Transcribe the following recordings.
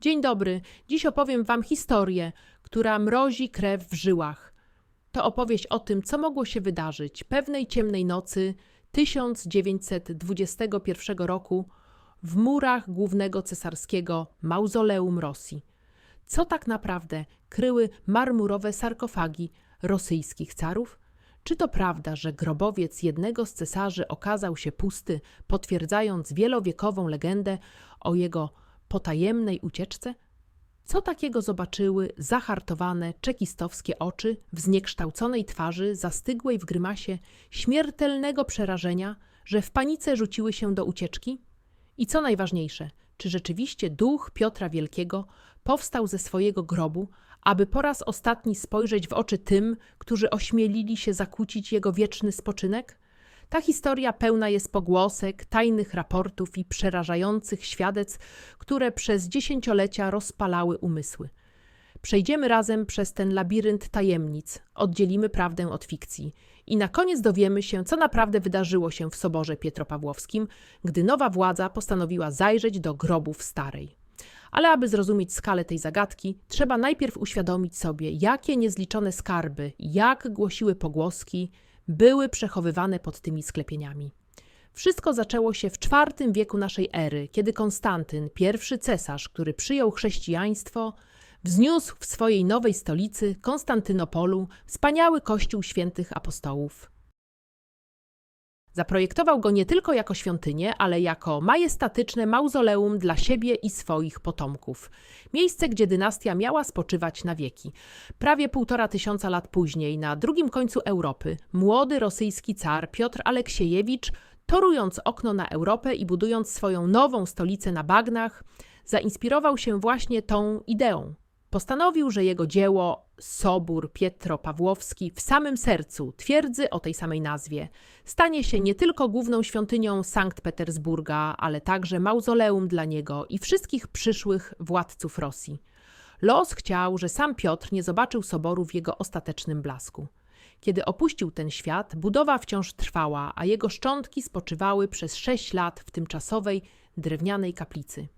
Dzień dobry. Dziś opowiem Wam historię, która mrozi krew w żyłach. To opowieść o tym, co mogło się wydarzyć pewnej ciemnej nocy 1921 roku w murach głównego cesarskiego mauzoleum Rosji. Co tak naprawdę kryły marmurowe sarkofagi rosyjskich carów? Czy to prawda, że grobowiec jednego z cesarzy okazał się pusty, potwierdzając wielowiekową legendę o jego potajemnej ucieczce? Co takiego zobaczyły zahartowane czekistowskie oczy w zniekształconej twarzy, zastygłej w grymasie śmiertelnego przerażenia, że w panice rzuciły się do ucieczki? I co najważniejsze, czy rzeczywiście duch Piotra Wielkiego powstał ze swojego grobu, aby po raz ostatni spojrzeć w oczy tym, którzy ośmielili się zakłócić jego wieczny spoczynek? Ta historia pełna jest pogłosek, tajnych raportów i przerażających świadectw, które przez dziesięciolecia rozpalały umysły. Przejdziemy razem przez ten labirynt tajemnic, oddzielimy prawdę od fikcji i na koniec dowiemy się, co naprawdę wydarzyło się w soborze Pietropawłowskim, gdy nowa władza postanowiła zajrzeć do grobów starej. Ale aby zrozumieć skalę tej zagadki, trzeba najpierw uświadomić sobie, jakie niezliczone skarby, jak głosiły pogłoski, były przechowywane pod tymi sklepieniami. Wszystko zaczęło się w IV wieku naszej ery, kiedy Konstantyn, pierwszy cesarz, który przyjął chrześcijaństwo, wzniósł w swojej nowej stolicy, Konstantynopolu, wspaniały kościół świętych apostołów. Zaprojektował go nie tylko jako świątynię, ale jako majestatyczne mauzoleum dla siebie i swoich potomków. Miejsce, gdzie dynastia miała spoczywać na wieki. Prawie półtora tysiąca lat później, na drugim końcu Europy, młody rosyjski car Piotr Aleksiejewicz, torując okno na Europę i budując swoją nową stolicę na bagnach, zainspirował się właśnie tą ideą Postanowił, że jego dzieło Sobór Pietro-Pawłowski w samym sercu twierdzy o tej samej nazwie stanie się nie tylko główną świątynią Sankt Petersburga, ale także mauzoleum dla niego i wszystkich przyszłych władców Rosji. Los chciał, że sam Piotr nie zobaczył soboru w jego ostatecznym blasku. Kiedy opuścił ten świat, budowa wciąż trwała, a jego szczątki spoczywały przez sześć lat w tymczasowej drewnianej kaplicy.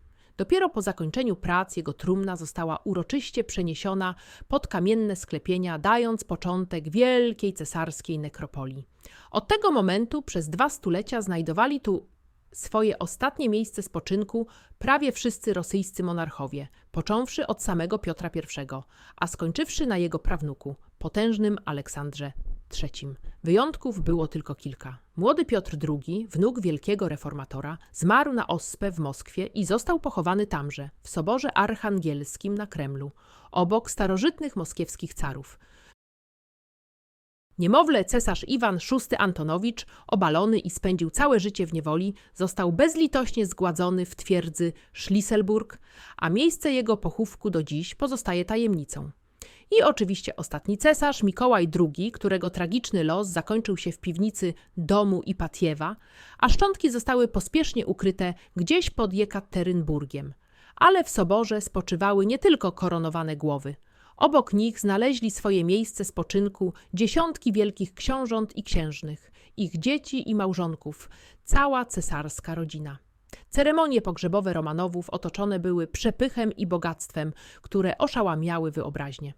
Dopiero po zakończeniu prac jego trumna została uroczyście przeniesiona pod kamienne sklepienia, dając początek wielkiej cesarskiej nekropolii. Od tego momentu przez dwa stulecia znajdowali tu swoje ostatnie miejsce spoczynku prawie wszyscy rosyjscy monarchowie, począwszy od samego Piotra I, a skończywszy na jego prawnuku, potężnym Aleksandrze III. Wyjątków było tylko kilka. Młody Piotr II, wnuk wielkiego reformatora, zmarł na ospę w Moskwie i został pochowany tamże, w soborze archangelskim na Kremlu, obok starożytnych moskiewskich carów. Niemowlę cesarz Iwan VI Antonowicz, obalony i spędził całe życie w niewoli, został bezlitośnie zgładzony w twierdzy Schlisselburg, a miejsce jego pochówku do dziś pozostaje tajemnicą. I oczywiście ostatni cesarz, Mikołaj II, którego tragiczny los zakończył się w piwnicy domu Ipatiewa, a szczątki zostały pospiesznie ukryte gdzieś pod Jekaterynburgiem. Ale w soborze spoczywały nie tylko koronowane głowy. Obok nich znaleźli swoje miejsce spoczynku dziesiątki wielkich książąt i księżnych, ich dzieci i małżonków, cała cesarska rodzina. Ceremonie pogrzebowe Romanowów otoczone były przepychem i bogactwem, które oszałamiały wyobraźnię.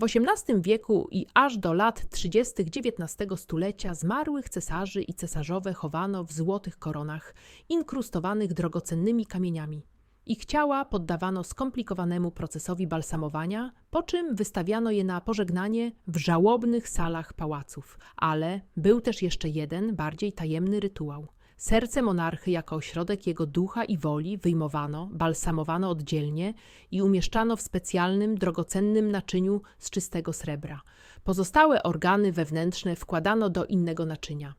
W XVIII wieku i aż do lat 30. XIX stulecia zmarłych cesarzy i cesarzowe chowano w złotych koronach, inkrustowanych drogocennymi kamieniami. Ich ciała poddawano skomplikowanemu procesowi balsamowania, po czym wystawiano je na pożegnanie w żałobnych salach pałaców. Ale był też jeszcze jeden, bardziej tajemny rytuał – Serce monarchy jako ośrodek jego ducha i woli wyjmowano, balsamowano oddzielnie i umieszczano w specjalnym, drogocennym naczyniu z czystego srebra. Pozostałe organy wewnętrzne wkładano do innego naczynia.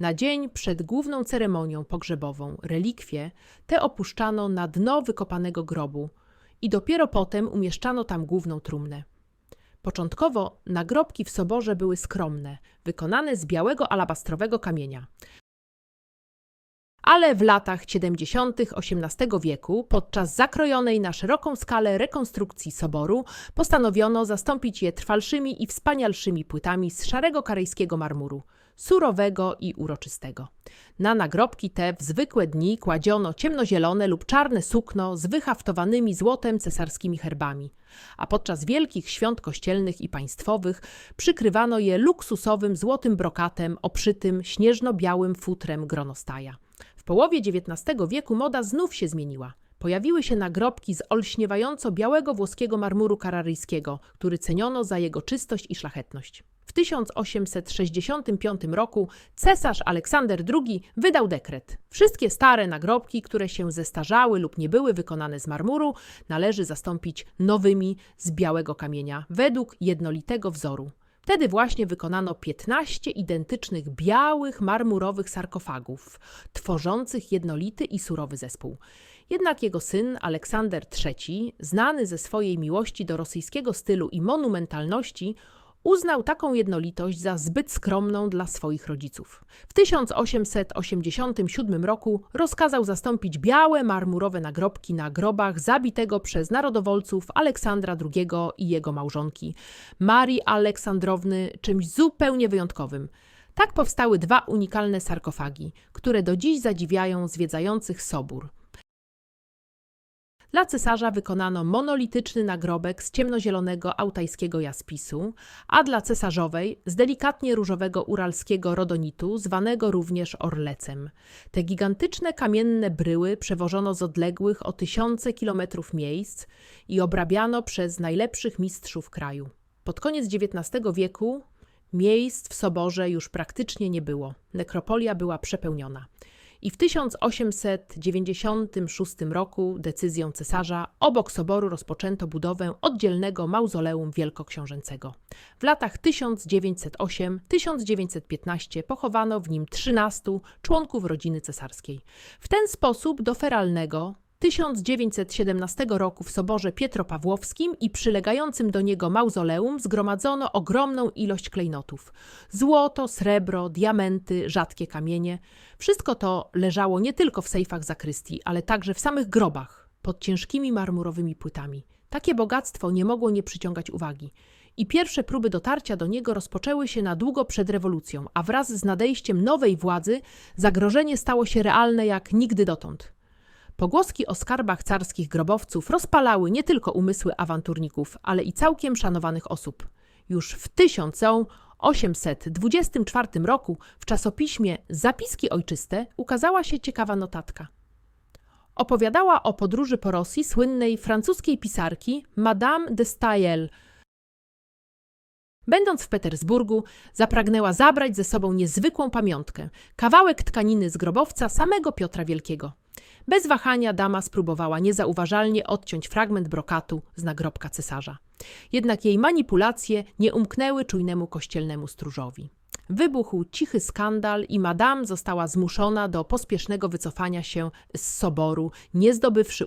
Na dzień przed główną ceremonią pogrzebową relikwie te opuszczano na dno wykopanego grobu i dopiero potem umieszczano tam główną trumnę. Początkowo nagrobki w soborze były skromne, wykonane z białego alabastrowego kamienia ale w latach 70. XVIII wieku, podczas zakrojonej na szeroką skalę rekonstrukcji soboru, postanowiono zastąpić je trwalszymi i wspanialszymi płytami z szarego karejskiego marmuru. surowego i uroczystego. Na nagrobki te w zwykłe dni kładziono ciemnozielone lub czarne sukno z wyhaftowanymi złotem cesarskimi herbami, a podczas wielkich świąt kościelnych i państwowych przykrywano je luksusowym złotym brokatem obszytym śnieżno-białym futrem gronostaja. Połowie XIX wieku moda znów się zmieniła. Pojawiły się nagrobki z olśniewająco białego włoskiego marmuru kararyjskiego, który ceniono za jego czystość i szlachetność. W 1865 roku cesarz Aleksander II wydał dekret. Wszystkie stare nagrobki, które się zestarzały lub nie były wykonane z marmuru, należy zastąpić nowymi z białego kamienia według jednolitego wzoru. Wtedy właśnie wykonano 15 identycznych białych marmurowych sarkofagów, tworzących jednolity i surowy zespół. Jednak jego syn Aleksander III, znany ze swojej miłości do rosyjskiego stylu i monumentalności, uznał taką jednolitość za zbyt skromną dla swoich rodziców. W 1887 roku rozkazał zastąpić białe marmurowe nagrobki na grobach zabitego przez narodowolców Aleksandra II i jego małżonki, Marii Aleksandrowny, czymś zupełnie wyjątkowym. Tak powstały dwa unikalne sarkofagi, które do dziś zadziwiają zwiedzających sobór. Dla cesarza wykonano monolityczny nagrobek z ciemnozielonego autajskiego jaspisu, a dla cesarzowej z delikatnie różowego uralskiego rodonitu, zwanego również orlecem. Te gigantyczne kamienne bryły przewożono z odległych o tysiące kilometrów miejsc i obrabiano przez najlepszych mistrzów kraju. Pod koniec XIX wieku miejsc w soborze już praktycznie nie było. Nekropolia była przepełniona i w 1896 roku decyzją cesarza obok soboru rozpoczęto budowę oddzielnego mauzoleum wielkoksiążęcego. W latach 1908-1915 pochowano w nim 13 członków rodziny cesarskiej. W ten sposób do feralnego 1917 roku w soborze Pietropawłowskim i przylegającym do niego mauzoleum zgromadzono ogromną ilość klejnotów. Złoto, srebro, diamenty, rzadkie kamienie. Wszystko to leżało nie tylko w sejfach zakrystii, ale także w samych grobach, pod ciężkimi marmurowymi płytami. Takie bogactwo nie mogło nie przyciągać uwagi. I pierwsze próby dotarcia do niego rozpoczęły się na długo przed rewolucją, a wraz z nadejściem nowej władzy zagrożenie stało się realne jak nigdy dotąd. Pogłoski o skarbach carskich grobowców rozpalały nie tylko umysły awanturników, ale i całkiem szanowanych osób. Już w 1824 roku w czasopiśmie Zapiski Ojczyste ukazała się ciekawa notatka. Opowiadała o podróży po Rosji słynnej francuskiej pisarki Madame de Staël. Będąc w Petersburgu, zapragnęła zabrać ze sobą niezwykłą pamiątkę kawałek tkaniny z grobowca samego Piotra Wielkiego. Bez wahania dama spróbowała niezauważalnie odciąć fragment brokatu z nagrobka cesarza. Jednak jej manipulacje nie umknęły czujnemu kościelnemu stróżowi. Wybuchł cichy skandal i madame została zmuszona do pospiesznego wycofania się z soboru, nie zdobywszy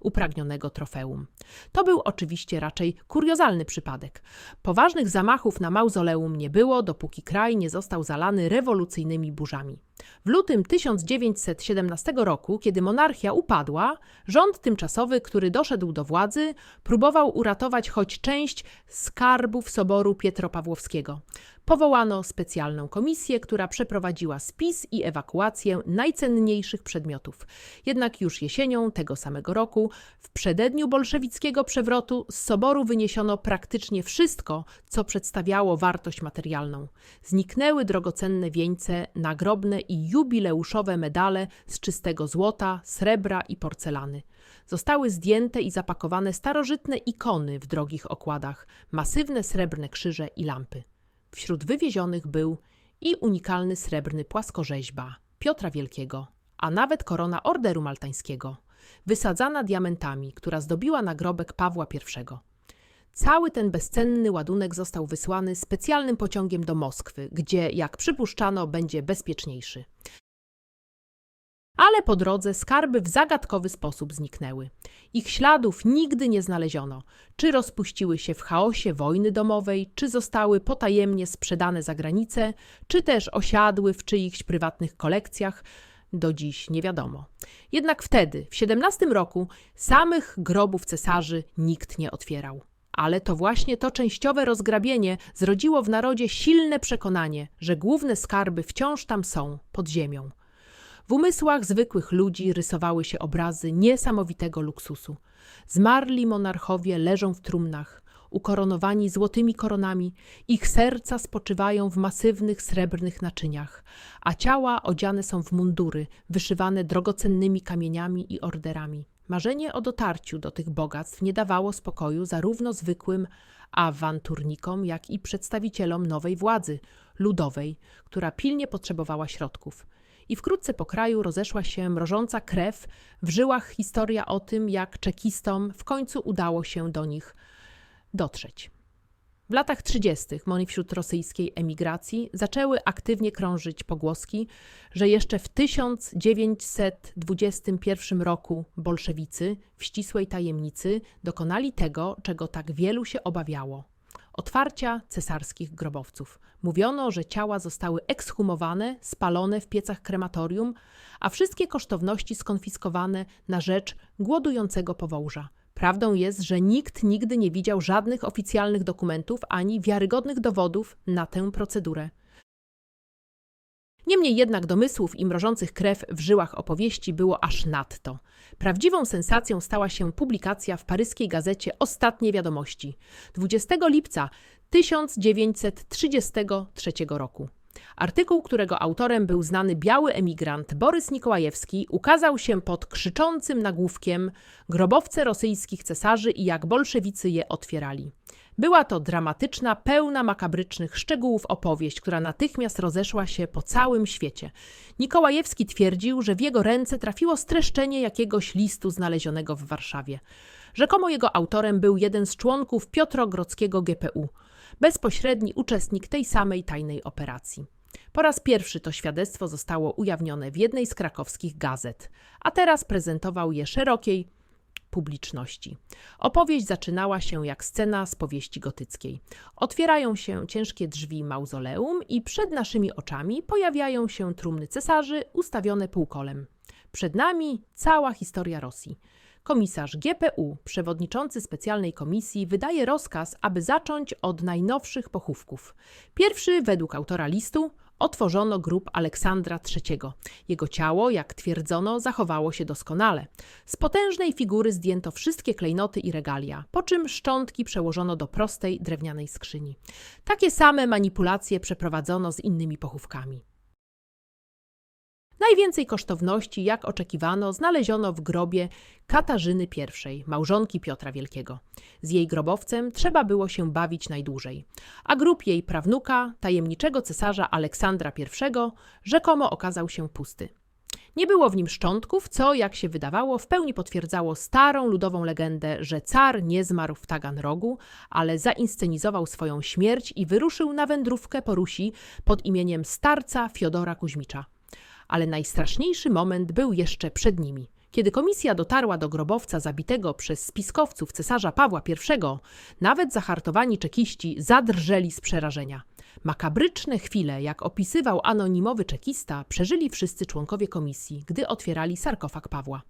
upragnionego trofeum. To był oczywiście raczej kuriozalny przypadek. Poważnych zamachów na mauzoleum nie było, dopóki kraj nie został zalany rewolucyjnymi burzami. W lutym 1917 roku, kiedy monarchia upadła, rząd tymczasowy, który doszedł do władzy, próbował uratować choć część skarbów soboru Pietropawłowskiego. Powołano specjalną komisję, która przeprowadziła spis i ewakuację najcenniejszych przedmiotów. Jednak już jesienią tego samego roku, w przededniu bolszewickiego przewrotu, z soboru wyniesiono praktycznie wszystko, co przedstawiało wartość materialną. Zniknęły drogocenne wieńce, nagrobne i jubileuszowe medale z czystego złota, srebra i porcelany. Zostały zdjęte i zapakowane starożytne ikony w drogich okładach, masywne srebrne krzyże i lampy. Wśród wywiezionych był i unikalny srebrny płaskorzeźba Piotra Wielkiego, a nawet korona Orderu Maltańskiego, wysadzana diamentami, która zdobiła nagrobek Pawła I. Cały ten bezcenny ładunek został wysłany specjalnym pociągiem do Moskwy, gdzie, jak przypuszczano, będzie bezpieczniejszy ale po drodze skarby w zagadkowy sposób zniknęły. Ich śladów nigdy nie znaleziono. Czy rozpuściły się w chaosie wojny domowej, czy zostały potajemnie sprzedane za granicę, czy też osiadły w czyichś prywatnych kolekcjach, do dziś nie wiadomo. Jednak wtedy, w XVII roku, samych grobów cesarzy nikt nie otwierał. Ale to właśnie to częściowe rozgrabienie zrodziło w narodzie silne przekonanie, że główne skarby wciąż tam są, pod ziemią. W umysłach zwykłych ludzi rysowały się obrazy niesamowitego luksusu. Zmarli monarchowie leżą w trumnach, ukoronowani złotymi koronami, ich serca spoczywają w masywnych srebrnych naczyniach, a ciała odziane są w mundury, wyszywane drogocennymi kamieniami i orderami. Marzenie o dotarciu do tych bogactw nie dawało spokoju zarówno zwykłym awanturnikom, jak i przedstawicielom nowej władzy, ludowej, która pilnie potrzebowała środków. I wkrótce po kraju rozeszła się mrożąca krew, w żyłach historia o tym, jak czekistom w końcu udało się do nich dotrzeć. W latach 30. wśród rosyjskiej emigracji zaczęły aktywnie krążyć pogłoski, że jeszcze w 1921 roku bolszewicy w ścisłej tajemnicy dokonali tego, czego tak wielu się obawiało otwarcia cesarskich grobowców. Mówiono, że ciała zostały ekshumowane, spalone w piecach krematorium, a wszystkie kosztowności skonfiskowane na rzecz głodującego Powołża. Prawdą jest, że nikt nigdy nie widział żadnych oficjalnych dokumentów ani wiarygodnych dowodów na tę procedurę. Niemniej jednak domysłów i mrożących krew w żyłach opowieści było aż nadto. Prawdziwą sensacją stała się publikacja w paryskiej gazecie Ostatnie Wiadomości 20 lipca 1933 roku. Artykuł, którego autorem był znany biały emigrant Borys Nikołajewski, ukazał się pod krzyczącym nagłówkiem Grobowce rosyjskich cesarzy i jak bolszewicy je otwierali. Była to dramatyczna, pełna makabrycznych szczegółów opowieść, która natychmiast rozeszła się po całym świecie. Nikołajewski twierdził, że w jego ręce trafiło streszczenie jakiegoś listu znalezionego w Warszawie. Rzekomo jego autorem był jeden z członków Piotrogrodzkiego GPU, bezpośredni uczestnik tej samej tajnej operacji. Po raz pierwszy to świadectwo zostało ujawnione w jednej z krakowskich gazet, a teraz prezentował je szerokiej, publiczności. Opowieść zaczynała się jak scena z powieści gotyckiej. Otwierają się ciężkie drzwi mauzoleum i przed naszymi oczami pojawiają się trumny cesarzy ustawione półkolem. Przed nami cała historia Rosji. Komisarz GPU, przewodniczący specjalnej komisji, wydaje rozkaz, aby zacząć od najnowszych pochówków. Pierwszy, według autora listu, otworzono grób Aleksandra III. Jego ciało, jak twierdzono, zachowało się doskonale. Z potężnej figury zdjęto wszystkie klejnoty i regalia, po czym szczątki przełożono do prostej drewnianej skrzyni. Takie same manipulacje przeprowadzono z innymi pochówkami. Najwięcej kosztowności, jak oczekiwano, znaleziono w grobie Katarzyny I, małżonki Piotra Wielkiego. Z jej grobowcem trzeba było się bawić najdłużej, a grób jej prawnuka, tajemniczego cesarza Aleksandra I, rzekomo okazał się pusty. Nie było w nim szczątków, co, jak się wydawało, w pełni potwierdzało starą ludową legendę, że car nie zmarł w Taganrogu, ale zainscenizował swoją śmierć i wyruszył na wędrówkę po Rusi pod imieniem starca Fiodora Kuźmicza ale najstraszniejszy moment był jeszcze przed nimi. Kiedy komisja dotarła do grobowca zabitego przez spiskowców cesarza Pawła I, nawet zahartowani czekiści zadrżeli z przerażenia. Makabryczne chwile, jak opisywał anonimowy czekista, przeżyli wszyscy członkowie komisji, gdy otwierali sarkofag Pawła.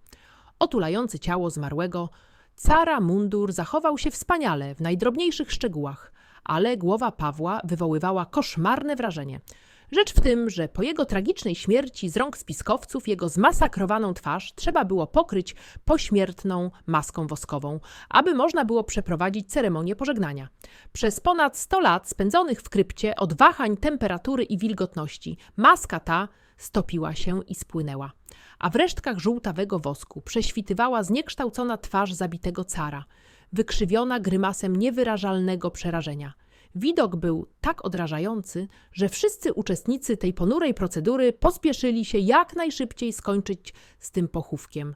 Otulający ciało zmarłego, cara mundur zachował się wspaniale w najdrobniejszych szczegółach, ale głowa Pawła wywoływała koszmarne wrażenie – Rzecz w tym, że po jego tragicznej śmierci z rąk spiskowców jego zmasakrowaną twarz trzeba było pokryć pośmiertną maską woskową, aby można było przeprowadzić ceremonię pożegnania. Przez ponad 100 lat spędzonych w krypcie od wahań temperatury i wilgotności maska ta stopiła się i spłynęła. A w resztkach żółtawego wosku prześwitywała zniekształcona twarz zabitego cara, wykrzywiona grymasem niewyrażalnego przerażenia. Widok był tak odrażający, że wszyscy uczestnicy tej ponurej procedury pospieszyli się jak najszybciej skończyć z tym pochówkiem.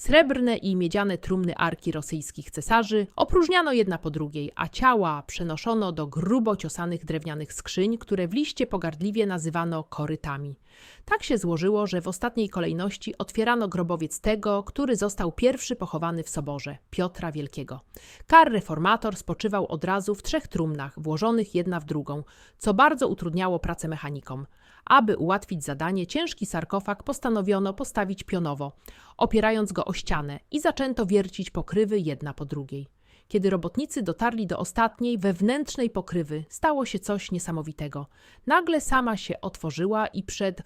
Srebrne i miedziane trumny arki rosyjskich cesarzy opróżniano jedna po drugiej, a ciała przenoszono do grubo ciosanych drewnianych skrzyń, które w liście pogardliwie nazywano korytami. Tak się złożyło, że w ostatniej kolejności otwierano grobowiec tego, który został pierwszy pochowany w soborze, Piotra Wielkiego. Kar reformator spoczywał od razu w trzech trumnach, włożonych jedna w drugą, co bardzo utrudniało pracę mechanikom. Aby ułatwić zadanie, ciężki sarkofag postanowiono postawić pionowo, opierając go o ścianę i zaczęto wiercić pokrywy jedna po drugiej. Kiedy robotnicy dotarli do ostatniej, wewnętrznej pokrywy, stało się coś niesamowitego. Nagle sama się otworzyła i przed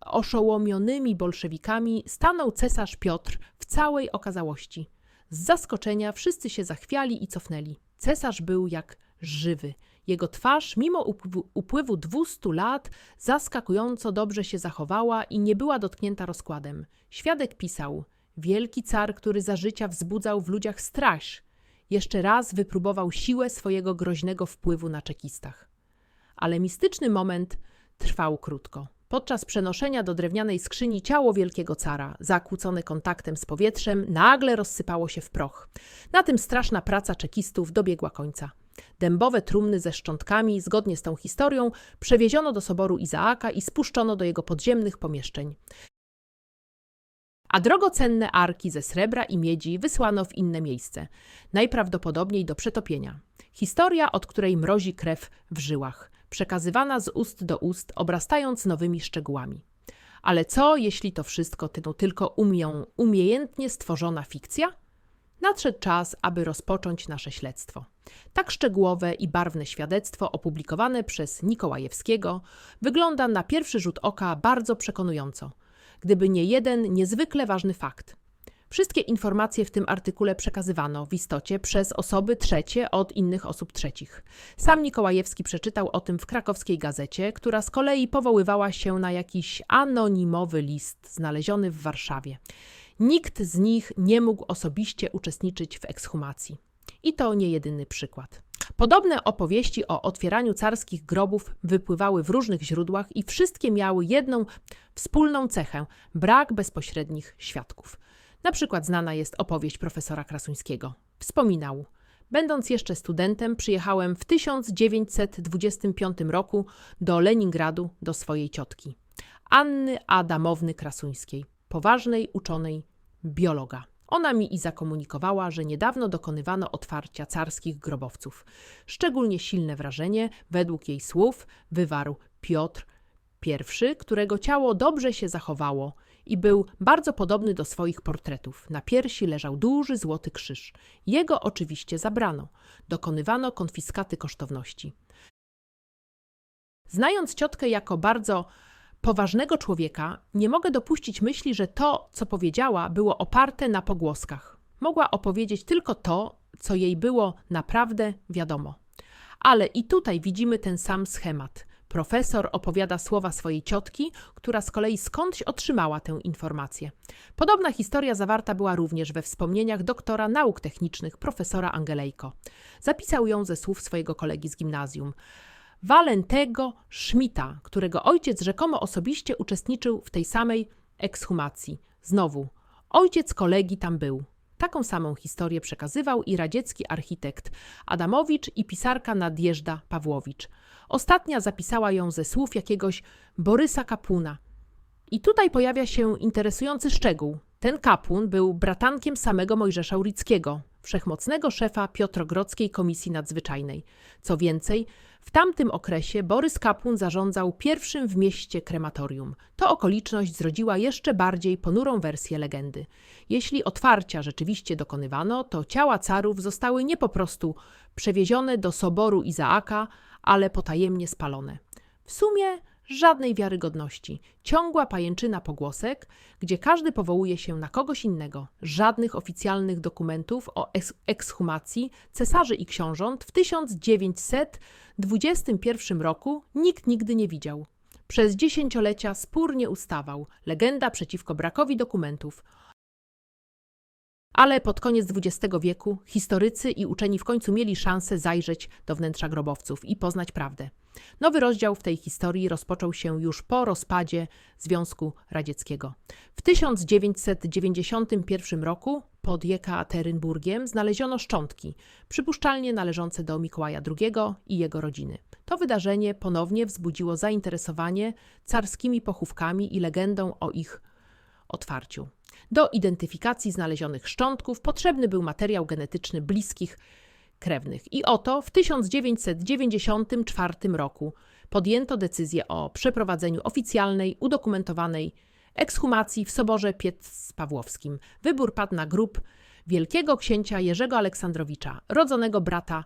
oszołomionymi bolszewikami stanął cesarz Piotr w całej okazałości. Z zaskoczenia wszyscy się zachwiali i cofnęli. Cesarz był jak żywy. Jego twarz, mimo upływu, upływu 200 lat, zaskakująco dobrze się zachowała i nie była dotknięta rozkładem. Świadek pisał: Wielki car, który za życia wzbudzał w ludziach straż, jeszcze raz wypróbował siłę swojego groźnego wpływu na czekistach. Ale mistyczny moment trwał krótko. Podczas przenoszenia do drewnianej skrzyni ciało wielkiego cara, zakłócone kontaktem z powietrzem, nagle rozsypało się w proch. Na tym straszna praca czekistów dobiegła końca. Dębowe trumny ze szczątkami, zgodnie z tą historią, przewieziono do soboru Izaaka i spuszczono do jego podziemnych pomieszczeń. A drogocenne arki ze srebra i miedzi wysłano w inne miejsce, najprawdopodobniej do przetopienia. Historia, od której mrozi krew w żyłach, przekazywana z ust do ust, obrastając nowymi szczegółami. Ale co, jeśli to wszystko tylko umią, umiejętnie stworzona fikcja? Nadszedł czas, aby rozpocząć nasze śledztwo. Tak szczegółowe i barwne świadectwo opublikowane przez Nikołajewskiego wygląda na pierwszy rzut oka bardzo przekonująco, gdyby nie jeden niezwykle ważny fakt. Wszystkie informacje w tym artykule przekazywano w istocie przez osoby trzecie od innych osób trzecich. Sam Nikołajewski przeczytał o tym w krakowskiej gazecie, która z kolei powoływała się na jakiś anonimowy list znaleziony w Warszawie. Nikt z nich nie mógł osobiście uczestniczyć w ekshumacji. I to nie jedyny przykład. Podobne opowieści o otwieraniu carskich grobów wypływały w różnych źródłach i wszystkie miały jedną wspólną cechę brak bezpośrednich świadków. Na przykład znana jest opowieść profesora Krasuńskiego. Wspominał: Będąc jeszcze studentem, przyjechałem w 1925 roku do Leningradu do swojej ciotki, Anny Adamowny Krasuńskiej, poważnej uczonej biologa. Ona mi i zakomunikowała, że niedawno dokonywano otwarcia carskich grobowców. Szczególnie silne wrażenie, według jej słów, wywarł Piotr I, którego ciało dobrze się zachowało i był bardzo podobny do swoich portretów. Na piersi leżał duży złoty krzyż. Jego oczywiście zabrano. Dokonywano konfiskaty kosztowności. Znając ciotkę jako bardzo poważnego człowieka, nie mogę dopuścić myśli, że to, co powiedziała, było oparte na pogłoskach. Mogła opowiedzieć tylko to, co jej było naprawdę wiadomo. Ale i tutaj widzimy ten sam schemat. Profesor opowiada słowa swojej ciotki, która z kolei skądś otrzymała tę informację. Podobna historia zawarta była również we wspomnieniach doktora nauk technicznych, profesora Angelejko. Zapisał ją ze słów swojego kolegi z gimnazjum. Walentego Schmidta, którego ojciec rzekomo osobiście uczestniczył w tej samej ekshumacji. Znowu, ojciec kolegi tam był. Taką samą historię przekazywał i radziecki architekt Adamowicz i pisarka Nadjeżda Pawłowicz. Ostatnia zapisała ją ze słów jakiegoś Borysa Kapuna. I tutaj pojawia się interesujący szczegół. Ten kapłan był bratankiem samego Mojżesza Urickiego, wszechmocnego szefa Piotrogrodzkiej Komisji Nadzwyczajnej. Co więcej, w tamtym okresie Borys Kapłun zarządzał pierwszym w mieście krematorium. To okoliczność zrodziła jeszcze bardziej ponurą wersję legendy. Jeśli otwarcia rzeczywiście dokonywano, to ciała carów zostały nie po prostu przewiezione do soboru Izaaka, ale potajemnie spalone. W sumie żadnej wiarygodności, ciągła pajęczyna pogłosek, gdzie każdy powołuje się na kogoś innego, żadnych oficjalnych dokumentów o ekshumacji cesarzy i książąt w 1921 roku nikt nigdy nie widział. Przez dziesięciolecia spór nie ustawał, legenda przeciwko brakowi dokumentów. Ale pod koniec XX wieku historycy i uczeni w końcu mieli szansę zajrzeć do wnętrza grobowców i poznać prawdę. Nowy rozdział w tej historii rozpoczął się już po rozpadzie Związku Radzieckiego. W 1991 roku pod Jekaterynburgiem znaleziono szczątki, przypuszczalnie należące do Mikołaja II i jego rodziny. To wydarzenie ponownie wzbudziło zainteresowanie carskimi pochówkami i legendą o ich otwarciu. Do identyfikacji znalezionych szczątków potrzebny był materiał genetyczny bliskich krewnych. I oto w 1994 roku podjęto decyzję o przeprowadzeniu oficjalnej, udokumentowanej ekshumacji w soborze Piec Pawłowskim. Wybór padł na grób wielkiego księcia Jerzego Aleksandrowicza, rodzonego brata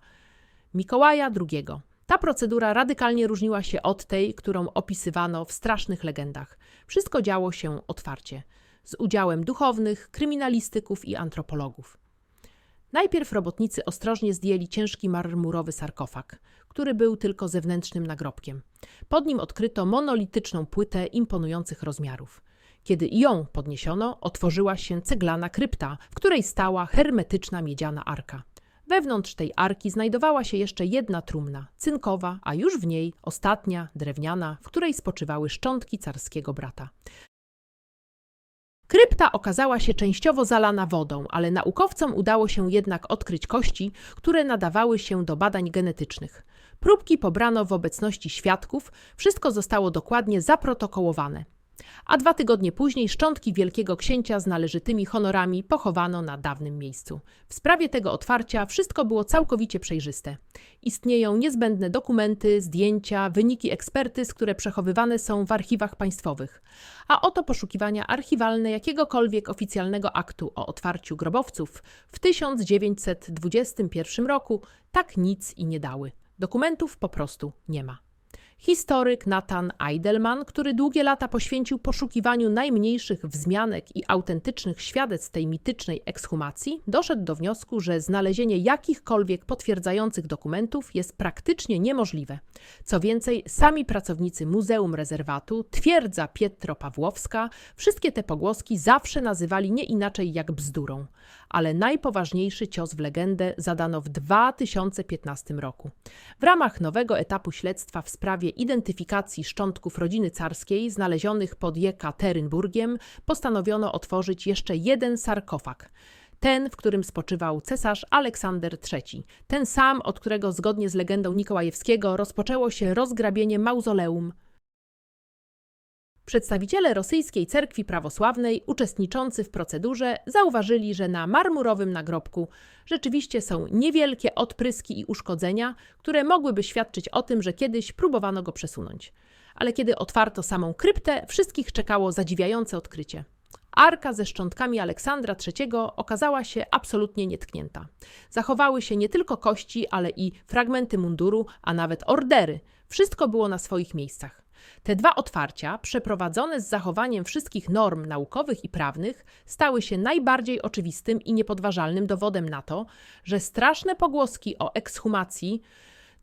Mikołaja II. Ta procedura radykalnie różniła się od tej, którą opisywano w strasznych legendach. Wszystko działo się otwarcie, z udziałem duchownych, kryminalistyków i antropologów. Najpierw robotnicy ostrożnie zdjęli ciężki marmurowy sarkofag, który był tylko zewnętrznym nagrobkiem. Pod nim odkryto monolityczną płytę imponujących rozmiarów. Kiedy ją podniesiono, otworzyła się ceglana krypta, w której stała hermetyczna miedziana arka. Wewnątrz tej arki znajdowała się jeszcze jedna trumna, cynkowa, a już w niej ostatnia, drewniana, w której spoczywały szczątki carskiego brata. Krypta okazała się częściowo zalana wodą, ale naukowcom udało się jednak odkryć kości, które nadawały się do badań genetycznych. Próbki pobrano w obecności świadków, wszystko zostało dokładnie zaprotokołowane. A dwa tygodnie później szczątki wielkiego księcia z należytymi honorami pochowano na dawnym miejscu. W sprawie tego otwarcia wszystko było całkowicie przejrzyste. Istnieją niezbędne dokumenty, zdjęcia, wyniki ekspertyz, które przechowywane są w archiwach państwowych. A oto poszukiwania archiwalne jakiegokolwiek oficjalnego aktu o otwarciu grobowców w 1921 roku tak nic i nie dały. Dokumentów po prostu nie ma. Historyk Nathan Eidelman, który długie lata poświęcił poszukiwaniu najmniejszych wzmianek i autentycznych świadectw tej mitycznej ekshumacji, doszedł do wniosku, że znalezienie jakichkolwiek potwierdzających dokumentów jest praktycznie niemożliwe. Co więcej, sami pracownicy Muzeum Rezerwatu, twierdza Pietro Pawłowska, wszystkie te pogłoski zawsze nazywali nie inaczej jak bzdurą. Ale najpoważniejszy cios w legendę zadano w 2015 roku. W ramach nowego etapu śledztwa w sprawie identyfikacji szczątków rodziny carskiej znalezionych pod Jekaterynburgiem postanowiono otworzyć jeszcze jeden sarkofag. Ten, w którym spoczywał cesarz Aleksander III. Ten sam, od którego zgodnie z legendą Nikołajewskiego rozpoczęło się rozgrabienie mauzoleum Przedstawiciele rosyjskiej cerkwi prawosławnej, uczestniczący w procedurze, zauważyli, że na marmurowym nagrobku rzeczywiście są niewielkie odpryski i uszkodzenia, które mogłyby świadczyć o tym, że kiedyś próbowano go przesunąć. Ale kiedy otwarto samą kryptę, wszystkich czekało zadziwiające odkrycie. Arka ze szczątkami Aleksandra III okazała się absolutnie nietknięta. Zachowały się nie tylko kości, ale i fragmenty munduru, a nawet ordery. Wszystko było na swoich miejscach. Te dwa otwarcia, przeprowadzone z zachowaniem wszystkich norm naukowych i prawnych, stały się najbardziej oczywistym i niepodważalnym dowodem na to, że straszne pogłoski o ekshumacji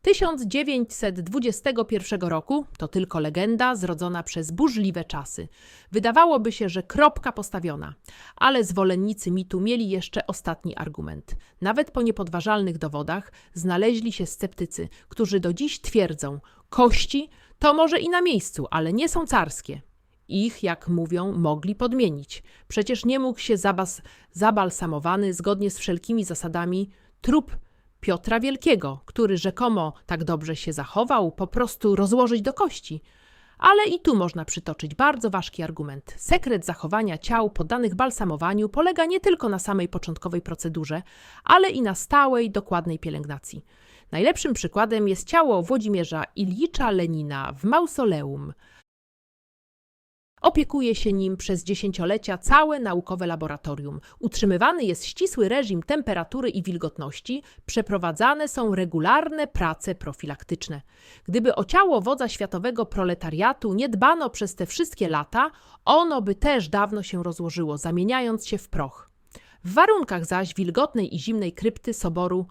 1921 roku to tylko legenda zrodzona przez burzliwe czasy. Wydawałoby się, że kropka postawiona, ale zwolennicy mitu mieli jeszcze ostatni argument. Nawet po niepodważalnych dowodach znaleźli się sceptycy, którzy do dziś twierdzą, kości to może i na miejscu, ale nie są carskie. Ich, jak mówią, mogli podmienić. Przecież nie mógł się zabas, zabalsamowany zgodnie z wszelkimi zasadami trup Piotra Wielkiego, który rzekomo tak dobrze się zachował, po prostu rozłożyć do kości. Ale i tu można przytoczyć bardzo ważki argument. Sekret zachowania ciał poddanych balsamowaniu polega nie tylko na samej początkowej procedurze, ale i na stałej, dokładnej pielęgnacji. Najlepszym przykładem jest ciało Włodzimierza Ilicza Lenina w mausoleum. Opiekuje się nim przez dziesięciolecia całe naukowe laboratorium. Utrzymywany jest ścisły reżim temperatury i wilgotności, przeprowadzane są regularne prace profilaktyczne. Gdyby o ciało wodza światowego proletariatu nie dbano przez te wszystkie lata, ono by też dawno się rozłożyło, zamieniając się w proch. W warunkach zaś wilgotnej i zimnej krypty soboru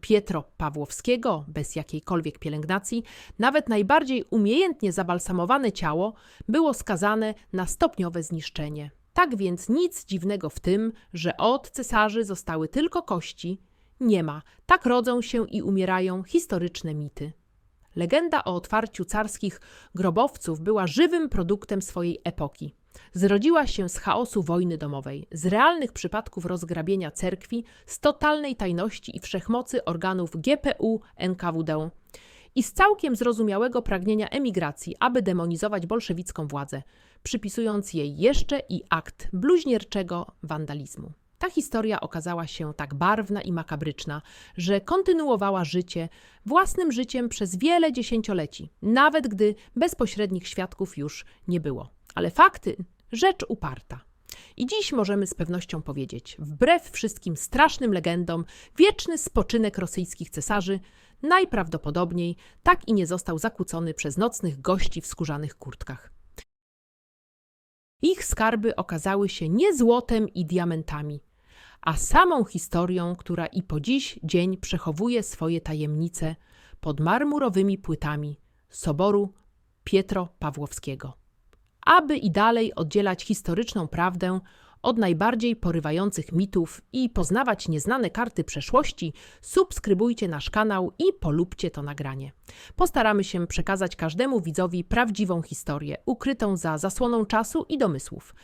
Pietro Pawłowskiego, bez jakiejkolwiek pielęgnacji, nawet najbardziej umiejętnie zabalsamowane ciało było skazane na stopniowe zniszczenie. Tak więc nic dziwnego w tym, że od cesarzy zostały tylko kości, nie ma. Tak rodzą się i umierają historyczne mity. Legenda o otwarciu carskich grobowców była żywym produktem swojej epoki. Zrodziła się z chaosu wojny domowej, z realnych przypadków rozgrabienia cerkwi, z totalnej tajności i wszechmocy organów GPU NKWD i z całkiem zrozumiałego pragnienia emigracji, aby demonizować bolszewicką władzę, przypisując jej jeszcze i akt bluźnierczego wandalizmu. Ta historia okazała się tak barwna i makabryczna, że kontynuowała życie własnym życiem przez wiele dziesięcioleci, nawet gdy bezpośrednich świadków już nie było. Ale fakty rzecz uparta. I dziś możemy z pewnością powiedzieć, wbrew wszystkim strasznym legendom, wieczny spoczynek rosyjskich cesarzy najprawdopodobniej tak i nie został zakłócony przez nocnych gości w skórzanych kurtkach. Ich skarby okazały się nie złotem i diamentami, a samą historią, która i po dziś dzień przechowuje swoje tajemnice pod marmurowymi płytami soboru Pietro Pawłowskiego. Aby i dalej oddzielać historyczną prawdę od najbardziej porywających mitów i poznawać nieznane karty przeszłości, subskrybujcie nasz kanał i polubcie to nagranie. Postaramy się przekazać każdemu widzowi prawdziwą historię, ukrytą za zasłoną czasu i domysłów.